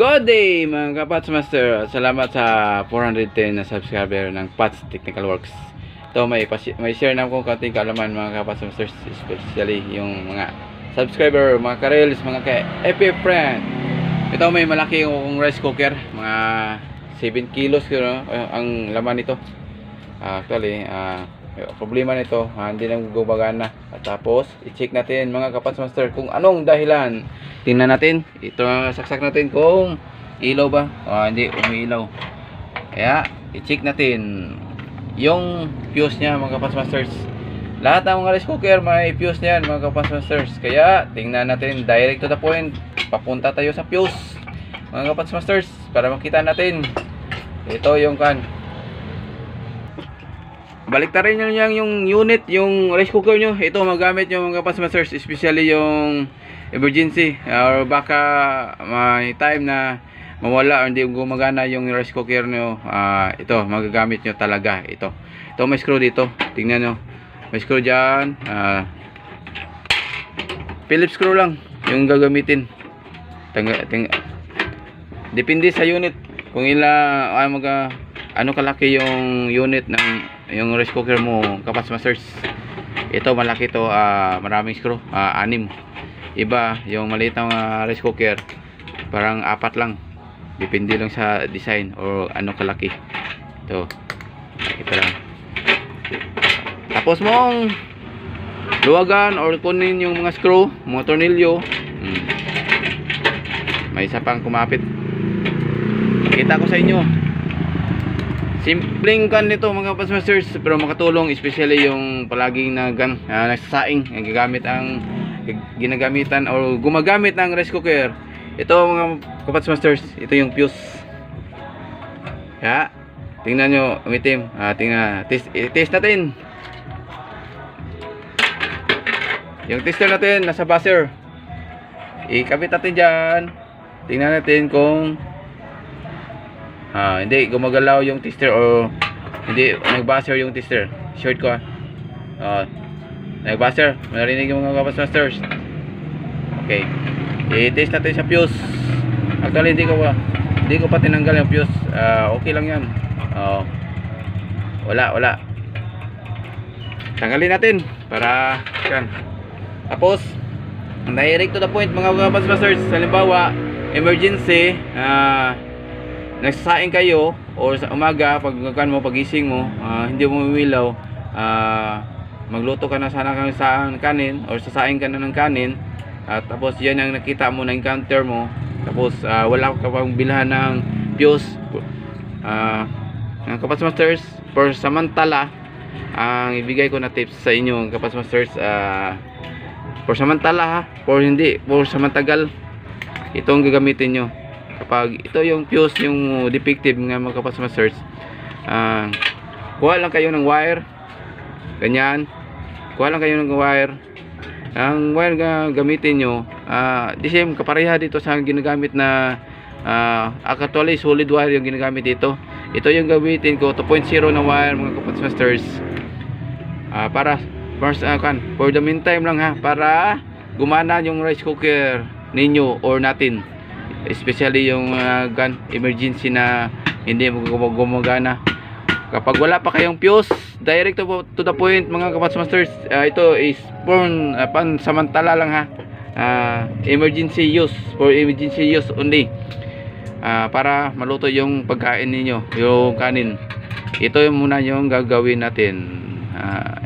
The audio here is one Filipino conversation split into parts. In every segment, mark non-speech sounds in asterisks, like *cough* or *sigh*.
Good day mga kapats master. Salamat sa 410 na subscriber ng Pats Technical Works. Ito may may share na akong konting kaalaman mga kapats master especially yung mga subscriber, mga karels, mga ka FF friend. Ito may malaki yung rice cooker, mga 7 kilos kilo ang laman nito. Ah, actually, ah, problema nito, ah, hindi nang gumagana. At tapos, i-check natin mga kapats master kung anong dahilan. Tingnan natin, ito saksak natin kung ilaw ba. Ah, hindi umiilaw. Kaya, i-check natin yung fuse niya mga kapats masters. Lahat ng mga rice cooker may fuse niyan mga kapats masters. Kaya, tingnan natin direct to the point. Papunta tayo sa fuse mga kapats masters para makita natin. Ito yung kan baliktarin nyo lang yung unit, yung rice cooker nyo. Ito magamit nyo mga kapas masters, especially yung emergency or baka may time na mawala or hindi gumagana yung rice cooker nyo. ah, ito, magagamit nyo talaga. Ito. Ito may screw dito. Tingnan nyo. May screw dyan. ah, Phillips screw lang yung gagamitin. Tanga, ting, depende sa unit kung ila ay mag ano kalaki yung unit ng yung rice cooker mo kapas masters ito malaki to ah, maraming screw ah, anim. Iba yung maliit na mga rice cooker parang apat lang. Depende lang sa design or ano kalaki. Ito ito lang. Tapos mong luwagan or kunin yung mga screw mga tornilyo. Hmm. may isa pang kumapit. Kita ko sa inyo simpleng kan nito mga pasmasters pero makatulong especially yung palaging na gan uh, nagsasaing ang gagamit ang ginagamitan or gumagamit ng rice cooker. Ito mga kapasmasters ito yung fuse. Ya tingnan nyo umitim. Ah, tingnan test, test natin. Yung tester natin nasa buzzer ikabit natin dyan. Tingnan natin kung Ah, hindi gumagalaw yung tester o hindi nag-buzzer yung tester. Short ko ah. Ah, nag-buzzer. Marinig yung mga kapas masters. Okay. I-test natin sa fuse. Actually hindi ko hindi ko pa tinanggal yung fuse. Ah, okay lang 'yan. Oh. Wala, wala. Tanggalin natin para yan. Tapos direct to the point mga kapas masters. Halimbawa, emergency, ah nagsasaing kayo or sa umaga pag kan mo pagising mo ah, hindi mo umilaw ah, magluto ka na sana kang sa kanin or sasaing ka na ng kanin at tapos yan ang nakita mo na encounter mo tapos ah, wala ka pang bilhan ng fuse ah ng Kapas Masters for samantala ang ibigay ko na tips sa inyo Kapas Masters ah, for samantala ha? For hindi for samantagal ito ang gagamitin nyo kapag ito yung fuse yung defective nga mga kapas masters ah kuha lang kayo ng wire ganyan. Kuha lang kayo ng wire. Ang wire nga gamitin nyo ah the same kapareha dito sa ginagamit na ah actually solid wire yung ginagamit dito. Ito yung gamitin ko 2.0 na wire mga kapas masters ah para first ah, kan for the meantime lang ha para gumana yung rice cooker ninyo or natin especially yung uh, gun emergency na hindi gumagana. Kapag wala pa kayong fuse direct to, to the point mga kapats masters uh, ito is for uh, pan samantala lang ha. Uh, emergency use for emergency use only. Uh, para maluto yung pagkain ninyo yung kanin. Ito yung muna yung gagawin natin. Uh,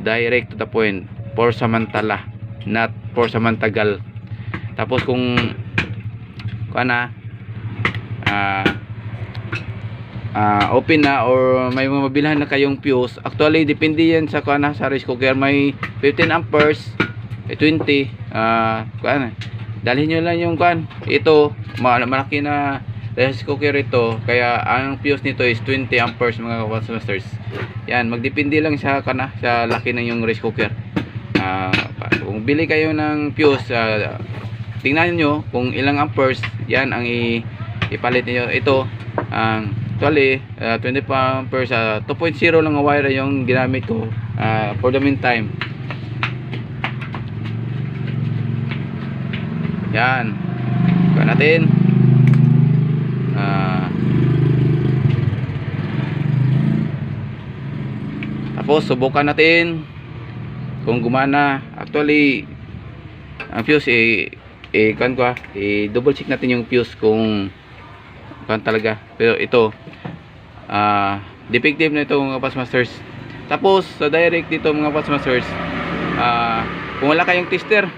direct to the point for samantala not for samantagal. Tapos kung kuha na. Ah ah, open na or may mabilhan na kayong fuse. Actually depende yan sa kuha na sa rice cooker. May 15 amperes eh, 20 ah kuha na. Dalhin nyo lang yung kuhan ito ma- malaki na rice cooker ito. Kaya ang fuse nito is 20 amperes mga masters yan magdepende lang sa kana sa laki ng yung rice cooker. Ah kung bili kayo ng fuse ah, tingnan niyo kung ilang amperes yan ang ipalit niyo. Ito ang um, actually ah, uh, 25 amperes ah, uh, 2.0 lang ang wire yung ginamit ko uh, for the meantime. Yan. Kaya natin. Uh, tapos subukan natin kung gumana. Actually ang fuse eh, eh kan ko ah, eh double check natin yung fuse kung kan talaga. Pero ito ah defective na ito mga Pass Masters. Tapos sa direct dito mga Pass Masters ah kung wala kayong tester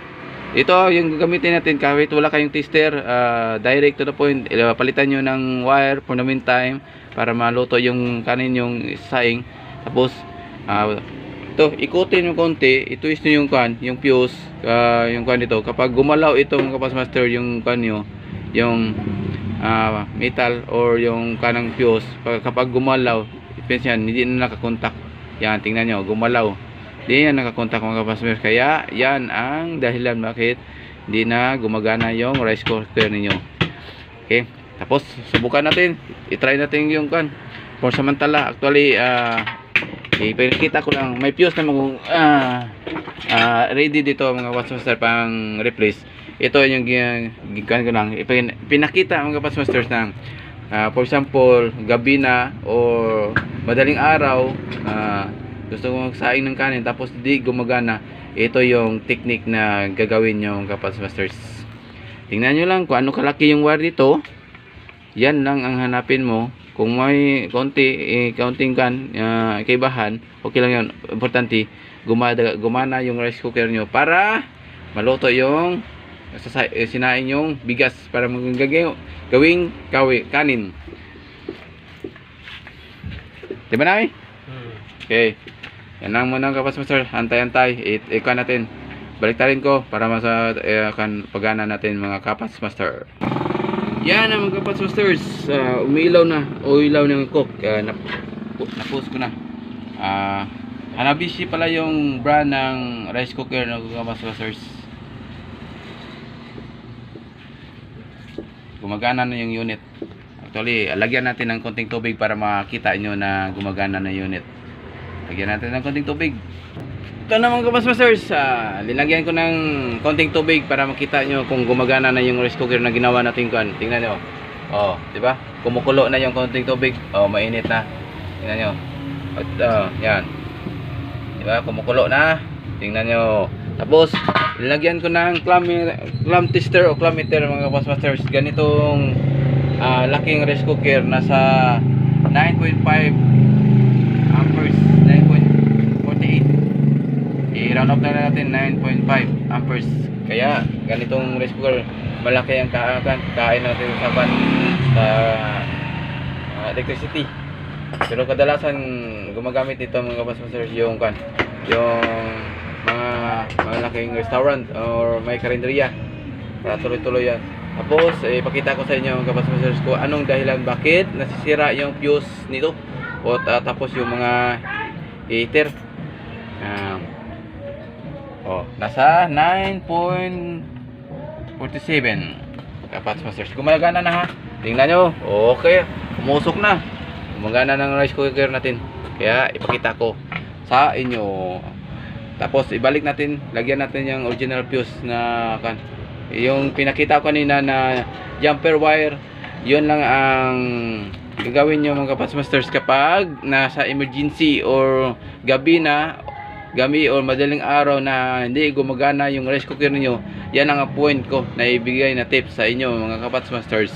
ito yung gagamitin natin kahit wala kayong tester ah, direct to the point eh, palitan nyo ng wire for the meantime para maluto yung kanin yung saing tapos ah, ito ikutin yung konti itwist nyo yung kan yung fuse ah, yung kan dito kapag gumalaw ito mga Pass Master yung kan nyo yung ah, metal or yung kanang fuse pag, kapag gumalaw depends yan hindi na nakakontak. Yan tingnan nyo gumalaw. Hindi yan nakakontak mga kapasmer kaya yan ang dahilan bakit hindi na gumagana yung rice cooker ninyo. Okay tapos subukan natin. I-try natin yung kan for samantala actually ah ipinakita ko lang. May fuse na mag ah ah, ready dito mga kapasmaster pang replace. Ito yung gigan ko lang. Ipin- pinakita mga kapasmasters ng ah, for example gabi na or madaling araw ah, gusto ko magsaing ng kanin tapos di gumagana ito yung technique na gagawin nyo kapas masters tingnan nyo lang kung ano kalaki yung wire dito yan lang ang hanapin mo kung may konti eh, kaunting kan uh, kaibahan okay lang yun importante gumada, gumana yung rice cooker nyo para maluto yung eh, sinaing yung bigas para magagawing gawing kawi, kanin di ba namin? Okay. Yan lang muna kapas master. Antay-antay. I- Ikuha natin. Baliktarin ko para masa eh, kan pagana natin mga kapas master. Yan ang mga kapas masters. Uh, umilaw na. O ilaw ng cook. Uh, nap napos ko na. Ah, Hanabishi pala yung brand ng rice cooker ng kapas masters. Gumagana na yung unit. Actually, lagyan natin ng konting tubig para makita nyo na gumagana na unit. Lagyan natin ng konting tubig. Ito naman kapas masters, ah, linagyan ko ng konting tubig para makita nyo kung gumagana na yung rice cooker na ginawa natin kan. Tingnan nyo. Oh, di ba? Kumukulo na yung konting tubig. Oh, mainit na. Tingnan nyo. At, ah, yan. Di ba? Kumukulo na. Tingnan nyo. Tapos, linagyan ko ng clam, clam tester o clam meter mga kapas masters. Ganitong ah, laking rice cooker nasa 9.5 9.48 i-round up na natin 9.5 amperes kaya ganitong rice cooker malaki ang kaakan kain natin sa pan sa ah, electricity. Pero kadalasan gumagamit ito mga kapasmasers yung kan yung mga malaking restaurant or may karinderya. Para tuloy-tuloy yan. Tapos eh, ipakita ko sa inyo mga kapasmasers ko anong dahilan bakit nasisira yung fuse nito. O ta- tapos yung mga heater. Ah. Oh nasa 9.47 kapas masters gumagana na ha? Tingnan nyo. Okay. Umusok na. Gumagana ng rice cooker natin. Kaya ipakita ko sa inyo. Tapos ibalik natin. Lagyan natin yung original fuse na kan yung pinakita ko kanina na jumper wire. Yun lang ang gagawin nyo mga kapas masters. Kapag nasa emergency or gabi na gabi or madaling araw na hindi gumagana yung rice cooker niyo yan ang point ko na ibigay na tips sa inyo mga kapats masters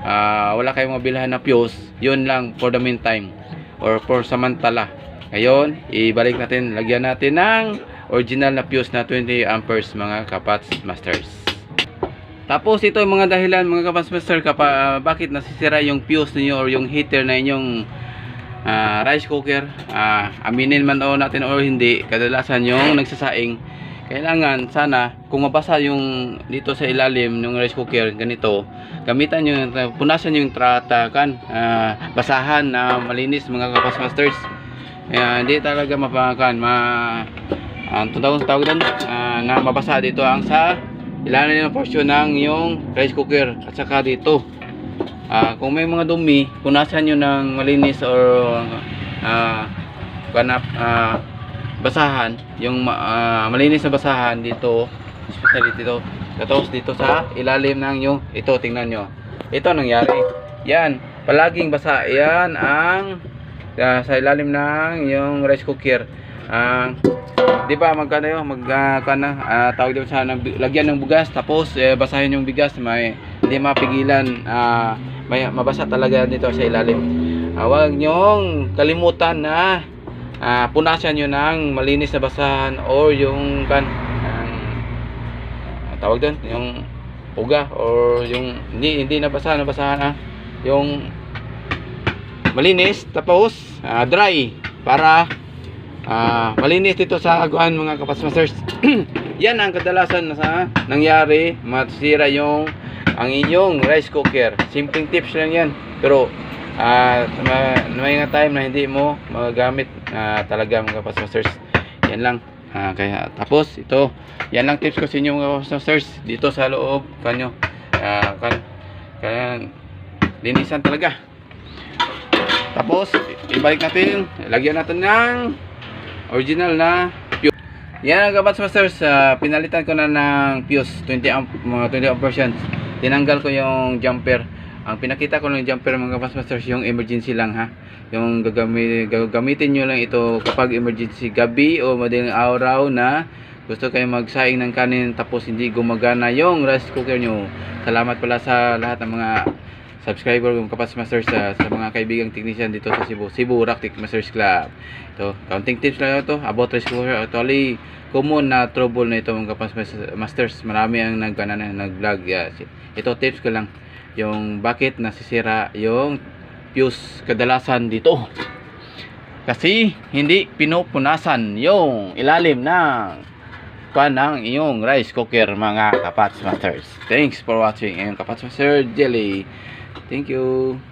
Ah, wala kayong mabilhan na fuse yun lang for the meantime or for samantala. Ngayon ibalik natin lagyan natin ng original na fuse na 20 amperes mga kapats masters tapos ito yung mga dahilan mga kapats master kapa, bakit nasisira yung fuse niyo or yung heater na inyong ah, rice cooker. Ah, aminin man o natin o hindi kadalasan yung nagsasaing kailangan sana kung mabasa yung dito sa ilalim ng rice cooker ganito gamitan nyo punasan nyo yung tratakan. Ah, basahan na malinis mga kapas masters Kaya hindi talaga mapakan ma ang tawag tawag doon? Ah, na mabasa dito ang sa ilalim ng portion ng yung rice cooker at saka dito Ah, kung may mga dumi, punasan nyo ng malinis or ah kanap ah, basahan, yung ah, malinis na basahan dito, especially dito, tapos dito sa ilalim ng yung ito tingnan nyo. Ito ang nangyari. Yan, palaging basa. Yan ang ah, sa ilalim ng yung rice cooker. Ah, di ba magkano yun? Mag, kana, ah, tawag dito sa lagyan ng bugas, tapos eh, basahin yung bigas, may hindi mapigilan, ah, may, mabasa talaga dito sa ilalim. Ah, huwag niyong kalimutan na ah, punasan nyo ng malinis na basahan or yung kan, ang, ah, tawag doon, yung uga or yung hindi hindi nabasahan nabasahan ah yung malinis tapos ah, dry para ah, malinis dito sa aguan mga kapasmasters *clears throat* yan ang kadalasan na sa nangyari masira yung ang inyong rice cooker simpleng tips lang yan. Pero ma- may nga time na hindi mo magagamit ah, talaga mga kapasmasters yan lang. Ah, kaya tapos ito. Yan lang tips ko sa inyo mga kapasmasters dito sa loob kanyo. Ah, kan kaya linisan talaga. Tapos, ibalik natin, lagyan natin ng original na fuse. Yan ang kabats masters, ah, pinalitan ko na ng fuse, 20 amp, mga 20 amp version. Tinanggal ko yung jumper. Ang pinakita ko ng jumper mga kabats masters, yung emergency lang ha. Yung gagami, gagamitin nyo lang ito kapag emergency gabi o madaling araw na gusto kayo magsaing ng kanin tapos hindi gumagana yung rice cooker nyo. Salamat pala sa lahat ng mga subscriber ng Kapas Masters sa, sa mga kaibigang technician dito sa Cebu. Cebu Rock Masters Club. Ito, counting tips lang ito about cooker. Actually, common na trouble na ito mga Kapas Mas- Masters. Marami ang nag, ano, nag-vlog. Yeah. Ito tips ko lang. Yung bakit nasisira yung fuse kadalasan dito. Kasi hindi pinupunasan yung ilalim ng pan ng iyong rice cooker mga kapats masters. Thanks for watching. Ayun kapats master jelly. Thank you.